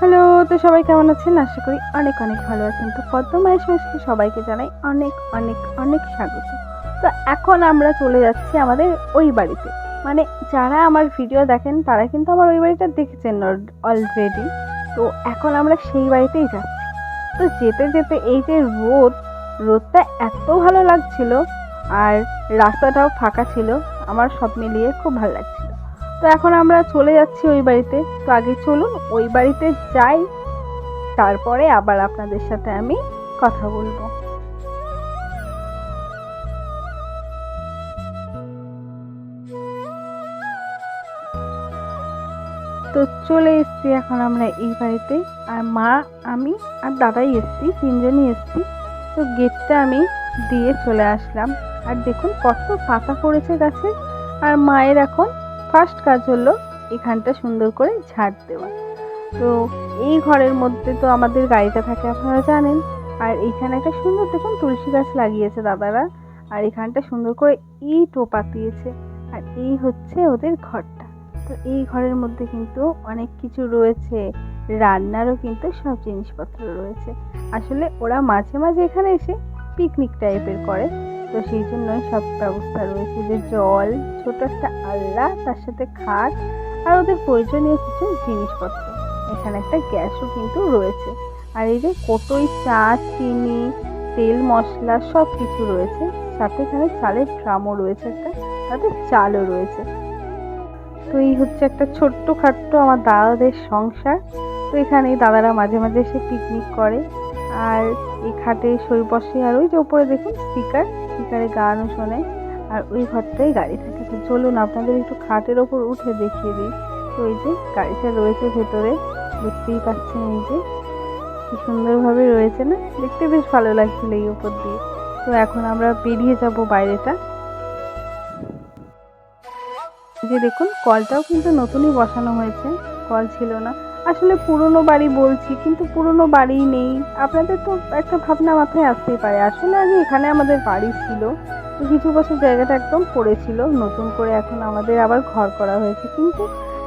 Hello, তো সবাই কেমন আছেন? আশা করি অনেক অনেক ভালো আছেন। তো পদ্মমায়ের সংস্কৃতি সবাইকে জানাই অনেক অনেক অনেক স্বাগত। তো এখন আমরা চলে যাচ্ছি আমাদের ওই বাড়িতে। মানে যারা আমার ভিডিও দেখেন, তারা কিন্তু আমার ওই বাড়িটা দেখেছেন অলরেডি তো এখন আমরা সেই বাড়িতেই যাচ্ছি। তো যেতে যেতে এই যে রোদ, রোদটা এত ভালো লাগছিল, আর রাস্তাটাও ফাঁকা ছিল। আমার সব মিলিয়ে খুব ভালো লাগছিল। তো এখন আমরা চলে যাচ্ছি ওই বাড়িতে। তো আগে চলুন, ওই বাড়িতে যাই। তারপরে আবার আপনাদের সাথে আমি কথা বলব। তো চলে এসছি এখন আমরা এই বাড়িতে। আর মা, আমি আর দাদাই এসছি, তিনজনই এসছি। তো গেটটা আমি দিয়ে চলে আসলাম। আর দেখুন কত পাতা পড়েছে গাছে। আর মায়ের এখন ফার্স্ট কাজ হলো এখানটা সুন্দর করে ঝাড় দেওয়া। তো এই ঘরের মধ্যে তো আমাদের গাড়িটা থাকে আপনারা জানেন। আর এইখানে একটা সুন্দর দেখুন তুলসী গাছ লাগিয়েছে দাদারা। আর এখানটা সুন্দর করে ইটও পাতিয়েছে আর এই হচ্ছে ওদের ঘরটা। তো এই ঘরের মধ্যে কিন্তু অনেক কিছু রয়েছে। রান্নারও কিন্তু সব জিনিসপত্র রয়েছে। আসলে ওরা মাঝে মাঝে এখানে এসে পিকনিক টাইপের করে। তো সেই জন্যই সব ব্যবস্থা রয়েছে যে জল, ছোট একটা আল্লা, তার সাথে খাট আর ওদের প্রয়োজনীয় কিছু জিনিসপত্র। এখানে একটা গ্যাসও কিন্তু রয়েছে। আর এই যে কোটোই, চা, চিনি, তেল, মশলা সব কিছু রয়েছে। সাথে এখানে চালের ড্রামও রয়েছে একটা, তাতে চালও রয়েছে। তো এই হচ্ছে একটা ছোট্ট খাট্ট আমার দাদাদের সংসার। তো এখানে দাদারা মাঝে মাঝে এসে পিকনিক করে। আর এই খাটে সই বসে, আর ওই যে উপরে দেখুন স্পিকার স্পিকারে গানও শোনে, আর ওই ঘরটাই গাড়ি থাকে। তো চলুন আপনাদের একটু খাটের ওপর উঠে দেখিয়ে দিই। তো ওই যে গাড়িটা রয়েছে ভেতরে, দেখতেই পাচ্ছেন এই যে সুন্দরভাবে রয়েছে না? দেখতে বেশ ভালো লাগছিল এই উপর দিয়ে। তো এখন আমরা বেরিয়ে যাব বাইরেটা। যে দেখুন, কলটাও কিন্তু নতুনই বসানো হয়েছে। কল ছিল না। আসলে পুরনো বাড়ি বলছি, কিন্তু পুরনো বাড়ি নেই। আপনাদের তো একটা ভাবনা মাথায় আসতেই পারে। আসলে আগে এখানে আমাদের বাড়ি ছিল, তো কিছু বছর জায়গাটা একদম পড়েছিল, নতুন করে এখন আমাদের আবার ঘর করা হয়েছে। কিন্তু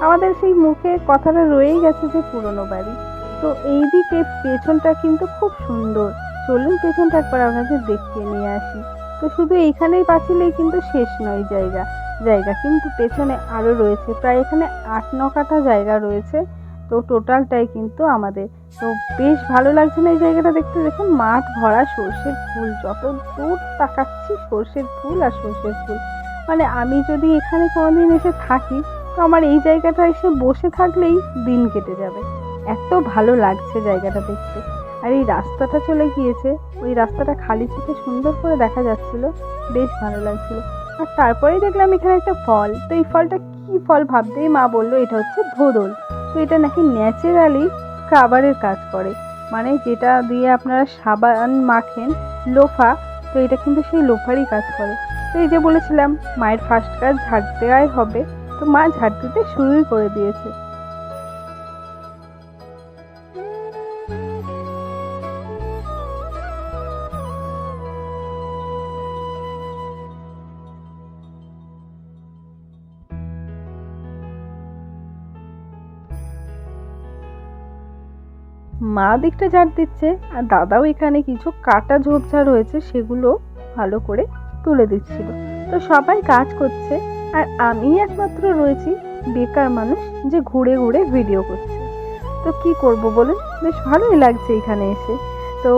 আমাদের সেই মুখে কথাটা রয়েই গেছে যে পুরনো বাড়ি। তো এই দিকে পেছনটা কিন্তু খুব সুন্দর। চলুন পেছনটা একবার আপনাদের দেখিয়ে নিয়ে আসি। তো শুধু এইখানেই পাচ্ছিলেই কিন্তু শেষ নয় জায়গা। জায়গা কিন্তু পেছনে আরও রয়েছে। প্রায় এখানে আট ন কাঠা জায়গা রয়েছে। তো টোটালটাই কিন্তু আমাদের। তো বেশ ভালো লাগছে না এই জায়গাটা দেখতে। দেখুন, মাঠ ভরা সর্ষের ফুল, যত দূর তাকাচ্ছি সর্ষের ফুল আর সর্ষের ফুল। মানে আমি যদি এখানে কোনোদিন এসে থাকি, তো আমার এই জায়গাটা এসে বসে থাকলেই দিন কেটে যাবে। এত ভালো লাগছে জায়গাটা দেখতে। আর এই রাস্তাটা চলে গিয়েছে। ওই রাস্তাটা খালি চোখে সুন্দর করে দেখা যাচ্ছিল। বেশ ভালো লাগছিল। আর তারপরেই দেখলাম এখানে একটা ফল। তো এই ফলটা কি ফল ভাবতেই মা বলল, এটা হচ্ছে ধোদল। তো এটা নাকি ন্যাচারালি স্ক্রাবারের কাজ করে। মানে যেটা দিয়ে আপনারা সাবান মাখেন, লোফা, তো এটা কিন্তু সেই লোফারই কাজ করে। তো এই যে বলেছিলাম, মায়ের ফার্স্ট কাজ ঝাড় দেওয়াই হবে। তো মা ঝাড় দিতে শুরুই করে দিয়েছে। মা দিকটা ঝাড় দিচ্ছে, আর দাদাও এখানে কিছু কাটা ঝোপঝাড় রয়েছে, সেগুলো ভালো করে তুলে দিচ্ছিল। তো সবাই কাজ করছে, আর আমি একমাত্র রয়েছি বেকার মানুষ যে ঘুরে ঘুরে ভিডিও করছে। তো কি করব বলুন? বেশ ভালোই লাগছে এখানে এসে। তো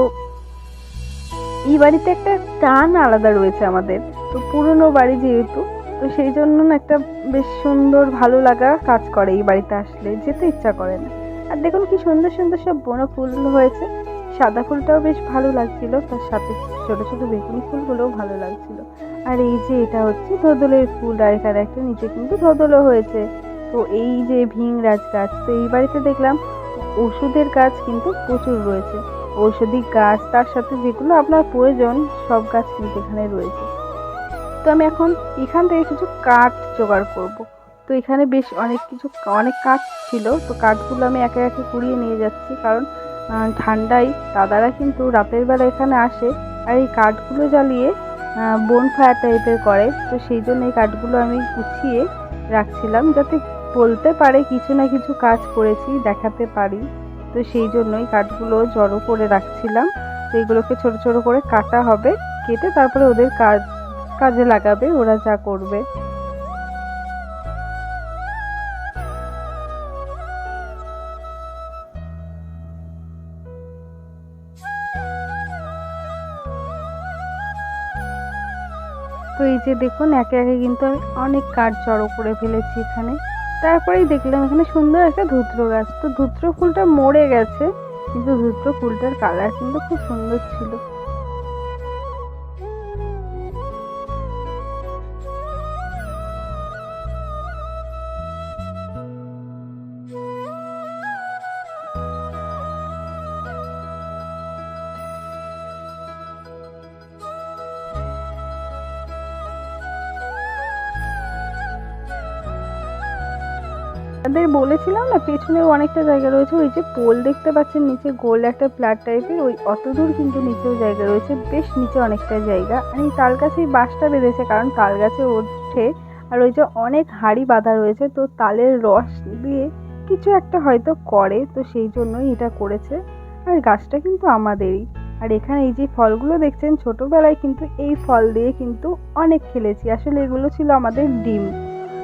এই বাড়িতে একটা টান আলাদা রয়েছে আমাদের। তো পুরনো বাড়ি যেহেতু, তো সেই জন্য একটা বেশ সুন্দর ভালো লাগা কাজ করে এই বাড়িতে আসলে, যেতে ইচ্ছা করে না। আর দেখুন কি সুন্দর সুন্দর সব বনো ফুল হয়েছে। সাদা ফুলটাও বেশ ভালো লাগছিল, তার সাথে ছোট ছোট বেগুনি ফুলগুলোও ভালো লাগছিল। আর এই যে এটা হচ্ছে ধদলের ফুল, আর এখানে একটা নিচে কিন্তু ধদলও হয়েছে। তো এই যে ভিংরাজ গাছ, তো এই বাড়িতে দেখলাম ওষুধের গাছ কিন্তু প্রচুর রয়েছে। ঔষধি গাছ, তার সাথে যেগুলো আপনার প্রয়োজন, সব গাছ কিন্তু এখানে রয়েছে। তো আমি এখন এখান থেকে কিছু কাঠ জোগাড় করব। তো এখানে বেশ অনেক কিছু, অনেক কাঠ ছিল। তো কাঠগুলো আমি একে একে কুড়িয়ে নিয়ে যাচ্ছি। কারণ ঠান্ডায় দাদারা কিন্তু রাতের বেলা এখানে আসে আর এই কাঠগুলো জ্বালিয়ে বোন ফায়ার টাইপের করে। তো সেই জন্য এই কাঠগুলো আমি গুছিয়ে রাখছিলাম যাতে বলতে পারে কিছু না কিছু কাজ করেছি, দেখাতে পারি। তো সেই জন্যই কাঠগুলো জড়ো করে রাখছিলাম। তো এগুলোকে ছোট ছোট করে কাটা হবে। কেটে তারপরে ওদের কাজ, কাজে লাগাবে। ওরা যা করবে। তো এই যে দেখুন, একে একে কিন্তু আমি অনেক কাঠ জড়ো করে ফেলেছি এখানে। তারপরেই দেখলাম এখানে সুন্দর একটা ধুত্র গাছ। তো ধুত্র ফুলটা মরে গেছে, কিন্তু ধুত্র ফুলটার কালার কিন্তু খুব সুন্দর ছিল। আপনাদের বলেছিলাম না, পেছনেও অনেকটা জায়গা রয়েছে, ওই যে পোল দেখতে পাচ্ছেন, নিচে গোল একটা ফ্ল্যাট টাইপের, ওই অত দূর কিন্তু নিচেও জায়গা রয়েছে, বেশ নিচে অনেকটা জায়গা। আর এই তাল গাছেই বাঁশটা বেঁধেছে, কারণ তাল গাছে ওঠে, আর ওই যে অনেক হাড়ি বাঁধা রয়েছে, তো তালের রস দিয়ে কিছু একটা হয়তো করে, তো সেই জন্যই এটা করেছে। আর গাছটা কিন্তু আমাদেরই। আর এখানে এই যে ফলগুলো দেখছেন, ছোটোবেলায় কিন্তু এই ফল দিয়ে কিন্তু অনেক খেলেছি। আসলে এগুলো ছিল আমাদের ডিম।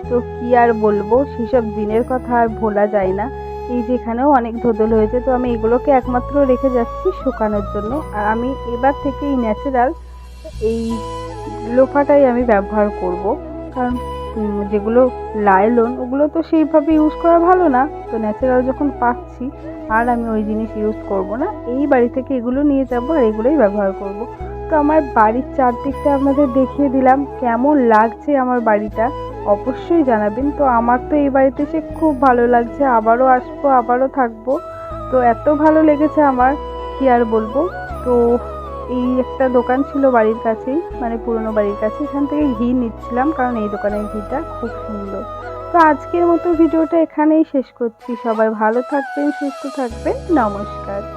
তো কি আর বলব? সেসব দিনের কথা আর ভোলা যায় না। এই যে এখানেও অনেক ধদল হয়েছে, তো আমি এগুলোকে একমাত্র রেখে যাচ্ছি শুকানোর জন্য। আর আমি এবার থেকে এই ন্যাচারাল এই লোফাটাই আমি ব্যবহার করব। কারণ যেগুলো লাইলন, ওগুলো তো সেইভাবে ইউজ করা ভালো না। তো ন্যাচারাল যখন পাচ্ছি, আর আমি ওই জিনিস ইউজ করব না। এই বাড়ি থেকে এগুলো নিয়ে যাব আর এগুলোই ব্যবহার করব। তো আমার বাড়ির চারদিকটা আপনাদের দেখিয়ে দিলাম। কেমন লাগছে আমার বাড়িটা? অবশ্যই জানাবেন। তো আমার তো এই বাড়িতে এসে খুব ভালো লাগছে। আবারও আসব, আবারও থাকব। তো এত ভালো লেগেছে আমার, কি আর বলব? তো এই একটা দোকান ছিল বাড়ির কাছেই মানে পুরনো বাড়ির কাছে। এখান থেকে ঘি নিচ্ছিলাম, কারণ এই দোকানের ঘিটা খুব সুন্দর। তো আজকের মতো ভিডিওটা এখানেই শেষ করছি। সবাই ভালো থাকবেন, সুস্থ থাকবেন। নমস্কার।